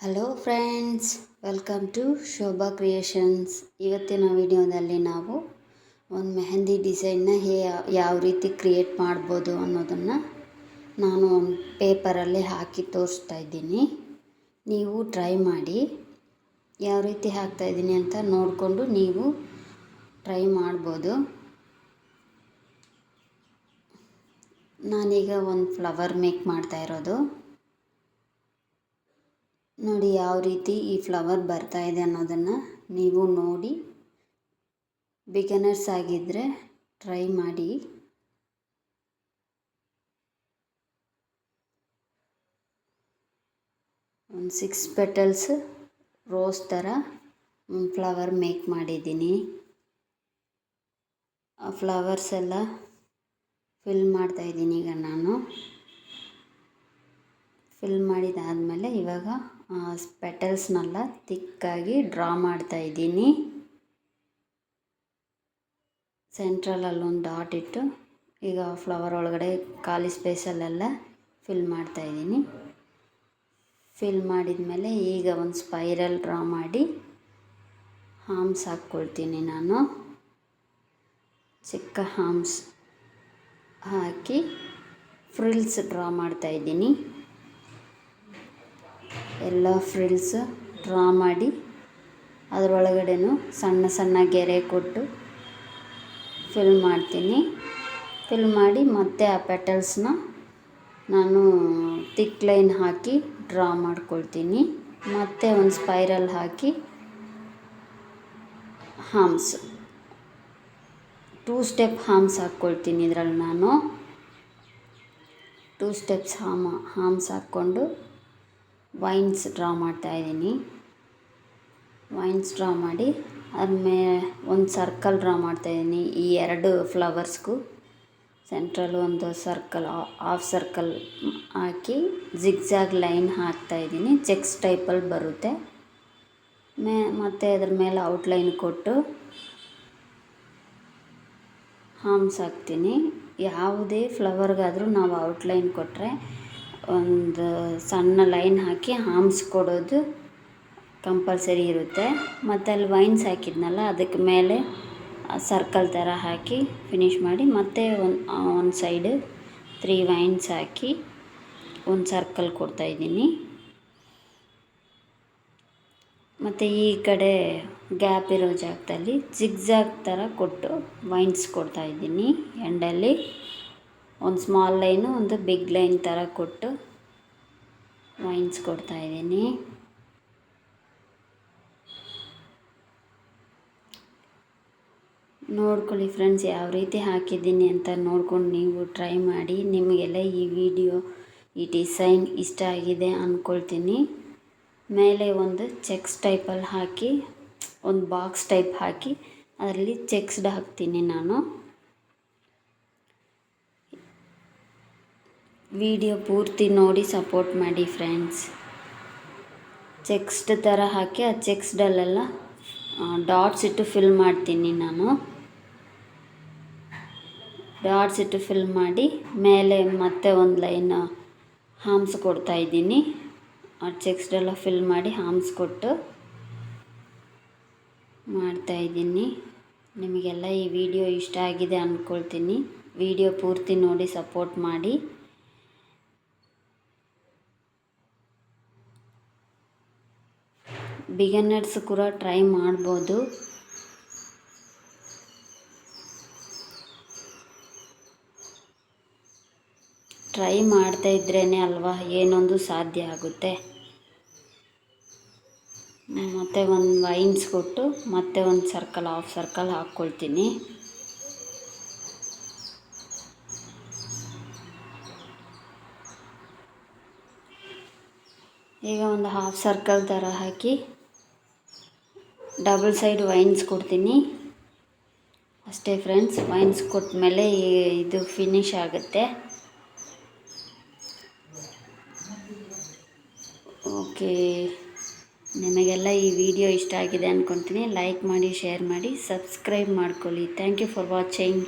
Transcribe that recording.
Hello friends welcome to Shobha creations ಇವತ್ತಿನ ವಿಡಿಯೋದಲ್ಲಿ ನಾವು ಒಂದು ಮೆಹಂದಿ ಡಿಸೈನ್ನ ಹೇ, ಯಾವ ರೀತಿ ಕ್ರಿಯೇಟ್ ಮಾಡ್ಬೋದು ಅನ್ನೋದನ್ನು ನಾನು ಒಂದು ಪೇಪರಲ್ಲಿ ಹಾಕಿ ತೋರಿಸ್ತಾ ಇದ್ದೀನಿ. ನೀವು ಟ್ರೈ ಮಾಡಿ ಯಾವ ರೀತಿ ಹಾಕ್ತಾ ಇದ್ದೀನಿ ಅಂತ ನೋಡಿಕೊಂಡು ನೀವು ಟ್ರೈ ಮಾಡ್ಬೋದು. ನಾನೀಗ ಒಂದು ಫ್ಲವರ್ ಮೇಕ್ ಮಾಡ್ತಾ ಇರೋದು. ನೋಡಿ ಯಾವ ರೀತಿ ಈ ಫ್ಲವರ್ ಬರ್ತಾ ಇದೆ ಅನ್ನೋದನ್ನು ನೀವು ನೋಡಿ. ಬಿಗನರ್ಸ್ ಆಗಿದ್ದರೆ ಟ್ರೈ ಮಾಡಿ. ಒಂದು ಸಿಕ್ಸ್ ಪೆಟಲ್ಸ್ ರೋಸ್ ಥರ ಫ್ಲವರ್ ಮೇಕ್ ಮಾಡಿದ್ದೀನಿ. ಆ ಫ್ಲವರ್ಸ್ ಎಲ್ಲ ಫಿಲ್ ಮಾಡ್ತಾಯಿದ್ದೀನಿ ಈಗ ನಾನು. ಫಿಲ್ ಮಾಡಿದಾದಮೇಲೆ ಇವಾಗ ಪೆಟಲ್ಸ್ನೆಲ್ಲ ತಿಕ್ಕಾಗಿ ಡ್ರಾ ಮಾಡ್ತಾ ಇದ್ದೀನಿ. ಸೆಂಟ್ರಲಲ್ಲಿ ಒಂದು ಡಾಟ್ ಇಟ್ಟು ಈಗ ಫ್ಲವರ್ ಒಳಗಡೆ ಖಾಲಿ ಸ್ಪೇಸಲ್ಲೆಲ್ಲ ಫಿಲ್ ಮಾಡ್ತಾ ಇದ್ದೀನಿ. ಫಿಲ್ ಮಾಡಿದ ಮೇಲೆ ಈಗ ಒಂದು ಸ್ಪೈರಲ್ ಡ್ರಾ ಮಾಡಿ ಹಾಮ್ಸ್ ಹಾಕ್ಕೊಳ್ತೀನಿ ನಾನು. ಚಿಕ್ಕ ಹಾಮ್ಸ್ ಹಾಕಿ ಫ್ರಿಲ್ಸ್ ಡ್ರಾ ಮಾಡ್ತಾ ಇದ್ದೀನಿ. ಎಲ್ಲ ಫ್ರಿಲ್ಸ್ ಡ್ರಾ ಮಾಡಿ ಅದರೊಳಗಡೆನೂ ಸಣ್ಣ ಸಣ್ಣ ಗೆರೆ ಕೊಟ್ಟು ಫಿಲ್ ಮಾಡ್ತೀನಿ. ಫಿಲ್ ಮಾಡಿ ಮತ್ತೆ ಆ ಪೆಟಲ್ಸ್ನ ನಾನು ತಿಕ್ ಲೈನ್ ಹಾಕಿ ಡ್ರಾ ಮಾಡ್ಕೊಳ್ತೀನಿ. ಮತ್ತೆ ಒಂದು ಸ್ಪೈರಲ್ ಹಾಕಿ ಹಾಮ್ಸ್ ಟೂ ಸ್ಟೆಪ್ ಹಾಮ್ಸ್ ಹಾಕ್ಕೊಳ್ತೀನಿ ಇದರಲ್ಲಿ ನಾನು. ಟೂ ಸ್ಟೆಪ್ಸ್ ಹಾಮ ಹಾಮ್ಸ್ ಹಾಕ್ಕೊಂಡು ವೈನ್ಸ್ ಡ್ರಾ ಮಾಡ್ತಾಯಿದ್ದೀನಿ ವೈನ್ಸ್ ಡ್ರಾ ಮಾಡಿ ಅದ್ಮೇ ಒಂದು ಸರ್ಕಲ್ ಡ್ರಾ ಮಾಡ್ತಾಯಿದ್ದೀನಿ ಈ ಎರಡು ಫ್ಲವರ್ಸ್ಗೂ. ಸೆಂಟ್ರಲ್ ಒಂದು ಸರ್ಕಲ್, ಹಾಫ್ ಸರ್ಕಲ್ ಹಾಕಿ ಜಿಗ್ಜಾಗ್ ಲೈನ್ ಹಾಕ್ತಾಯಿದ್ದೀನಿ ಚೆಕ್ಸ್ ಟೈಪಲ್ಲಿ ಬರುತ್ತೆ. ಮೇ, ಮತ್ತು ಅದ್ರ ಮೇಲೆ ಔಟ್ಲೈನ್ ಕೊಟ್ಟು ಹಾಮ್ಸ್ ಹಾಕ್ತೀನಿ. ಯಾವುದೇ ಫ್ಲವರ್ಗಾದರೂ ನಾವು ಔಟ್ಲೈನ್ ಕೊಟ್ಟರೆ ಒಂದು ಸಣ್ಣ ಲೈನ್ ಹಾಕಿ ಹಾಮ್ಸ್ ಕೊಡೋದು ಕಂಪಲ್ಸರಿ ಇರುತ್ತೆ. ಮತ್ತು ಅಲ್ಲಿ ವೈನ್ಸ್ ಹಾಕಿದ್ನಲ್ಲ, ಅದಕ್ಕೆ ಮೇಲೆ ಸರ್ಕಲ್ ಥರ ಹಾಕಿ ಫಿನಿಶ್ ಮಾಡಿ ಮತ್ತೆ ಒಂದು ಒಂದು ಸೈಡ್ ತ್ರೀ ವೈನ್ಸ್ ಹಾಕಿ ಒಂದು ಸರ್ಕಲ್ ಕೊಡ್ತಾಯಿದ್ದೀನಿ ಮತ್ತು ಈ ಕಡೆ ಗ್ಯಾಪ್ ಇರೋ ಜಾಗದಲ್ಲಿ ಜಿಗ್ಜಾಗ್ ಥರ ಕೊಟ್ಟು ವೈನ್ಸ್ ಕೊಡ್ತಾಯಿದ್ದೀನಿ ಎಂಡಲ್ಲಿ ಒಂದು ಸ್ಮಾಲ್ ಲೈನು, ಒಂದು ಬಿಗ್ ಲೈನ್ ಥರ ಕೊಟ್ಟು ವೈನ್ಸ್ ಕೊಡ್ತಾಯಿದ್ದೀನಿ ನೋಡ್ಕೊಳ್ಳಿ ಫ್ರೆಂಡ್ಸ್, ಯಾವ ರೀತಿ ಹಾಕಿದ್ದೀನಿ ಅಂತ ನೋಡ್ಕೊಂಡು ನೀವು ಟ್ರೈ ಮಾಡಿ. ನಿಮಗೆಲ್ಲ ಈ ವಿಡಿಯೋ, ಈ ಡಿಸೈನ್ ಇಷ್ಟ ಆಗಿದೆ ಅಂದ್ಕೊಳ್ತೀನಿ ಮೇಲೆ ಒಂದು ಚೆಕ್ಸ್ ಟೈಪಲ್ಲಿ ಹಾಕಿ, ಒಂದು ಬಾಕ್ಸ್ ಟೈಪ್ ಹಾಕಿ, ಅದರಲ್ಲಿ ಚೆಕ್ಸ್ಡ್ ಹಾಕ್ತೀನಿ ನಾನು. ವಿಡಿಯೋ ಪೂರ್ತಿ ನೋಡಿ ಸಪೋರ್ಟ್ ಮಾಡಿ ಫ್ರೆಂಡ್ಸ್. ಚೆಕ್ಸ್ಡ್ ಥರ ಹಾಕಿ, ಆ ಚೆಕ್ಸ್ಡಲ್ಲೆಲ್ಲ ಡಾಟ್ಸ್ ಇಟ್ಟು ಫಿಲ್ ಮಾಡ್ತೀನಿ ನಾನು. ಡಾಟ್ಸ್ ಇಟ್ಟು ಫಿಲ್ ಮಾಡಿ, ಮೇಲೆ ಮತ್ತೆ ಒಂದು ಲೈನ್ ಹಾಮ್ಸ್ ಕೊಡ್ತಾ ಇದ್ದೀನಿ. ಆ ಚೆಕ್ಸ್ಡೆಲ್ಲ ಫಿಲ್ ಮಾಡಿ ಹಾಮ್ಸ್ ಕೊಟ್ಟು ಮಾಡ್ತಾಯಿದ್ದೀನಿ ನಿಮಗೆಲ್ಲ ಈ ವಿಡಿಯೋ ಇಷ್ಟ ಆಗಿದೆ ಅಂದ್ಕೊಳ್ತೀನಿ ವಿಡಿಯೋ ಪೂರ್ತಿ ನೋಡಿ ಸಪೋರ್ಟ್ ಮಾಡಿ. ಬಿಗನರ್ಸ್ ಕೂಡ ಟ್ರೈ ಮಾಡ್ಬೋದು. ಟ್ರೈ ಮಾಡ್ತಾ ಇದ್ರೇ ಅಲ್ವಾ? ಏನೊಂದು ಸಾಧ್ಯ ಆಗುತ್ತೆ. ಮತ್ತೆ ಒಂದು ವೈನ್ಸ್ ಕೊಟ್ಟು ಮತ್ತೆ ಒಂದು ಸರ್ಕಲ್, ಹಾಫ್ ಸರ್ಕಲ್ ಹಾಕ್ಕೊಳ್ತೀನಿ. ಈಗ ಒಂದು ಹಾಫ್ ಸರ್ಕಲ್ ಥರ ಹಾಕಿ ಡಬಲ್ ಸೈಡ್ ವೈನ್ಸ್ ಕೊಡ್ತೀನಿ. ಅಷ್ಟೇ ಫ್ರೆಂಡ್ಸ್ ವೈನ್ಸ್ ಕೊಟ್ಟ ಮೇಲೆ ಇದು ಫಿನಿಶ್ ಆಗುತ್ತೆ. ಓಕೆ ನಿಮಗೆಲ್ಲ ಈ ವಿಡಿಯೋ ಇಷ್ಟ ಆಗಿದೆ ಅಂದ್ಕೊತೀನಿ ಲೈಕ್ ಮಾಡಿ ಶೇರ್ ಮಾಡಿ ಸಬ್ಸ್ಕ್ರೈಬ್ ಮಾಡ್ಕೊಳ್ಳಿ. Thank you for watching